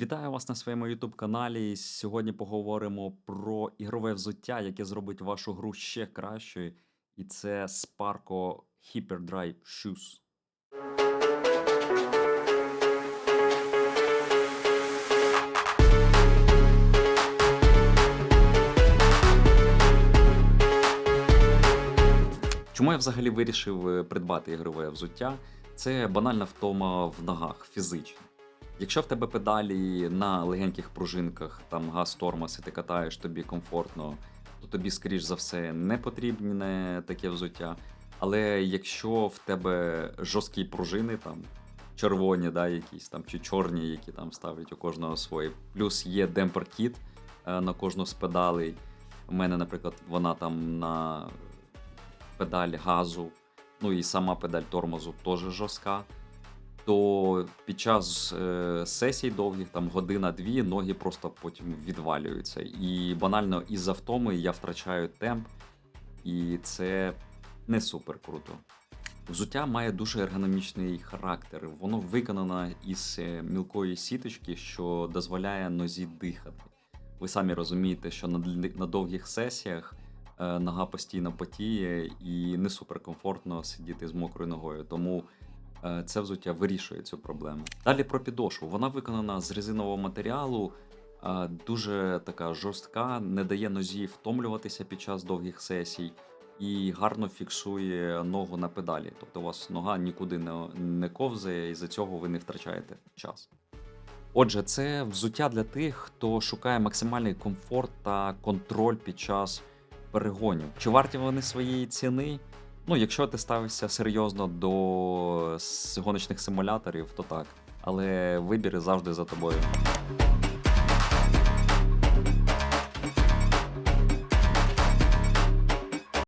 Вітаю вас на своєму YouTube каналі. Сьогодні поговоримо про ігрове взуття, яке зробить вашу гру ще кращою. І це Sparko Hyperdrive Shoes. Чому я взагалі вирішив е, придбати ігрове взуття? Це банальна втома в ногах, фізично. Якщо в тебе педалі на легеньких пружинках, там газ тормоз, і ти катаєш, тобі комфортно, то тобі, скоріш за все, не потрібне таке взуття. Але якщо в тебе жорсткі пружини, там червоні, да, якісь там, чи чорні, які там ставлять у кожного свої, плюс є демпер-кіт е, на кожну з педалей. У мене, наприклад, вона там на педаль газу, ну і сама педаль тормозу теж жорстка то під час е, сесій довгих, там година-дві, ноги просто потім відвалюються. І банально із-за втоми я втрачаю темп, і це не супер круто. Взуття має дуже ергономічний характер. Воно виконано із е, мілкої сіточки, що дозволяє нозі дихати. Ви самі розумієте, що на, довгих сесіях е, нога постійно потіє і не суперкомфортно сидіти з мокрою ногою. Тому Це взуття вирішує цю проблему. Далі про підошву. Вона виконана з резинового матеріалу, е, дуже така жорстка, не дає нозі втомлюватися під час довгих сесій і гарно фіксує ногу на педалі. Тобто у вас нога нікуди не ковзає, і за цього ви не втрачаєте час. Отже, це взуття для тих, хто шукає максимальний комфорт та контроль під час перегонів. Чи варті вони своєї ціни? Ну, якщо ти ставишся серйозно до гоночних симуляторів, то так. Але вибір завжди за тобою.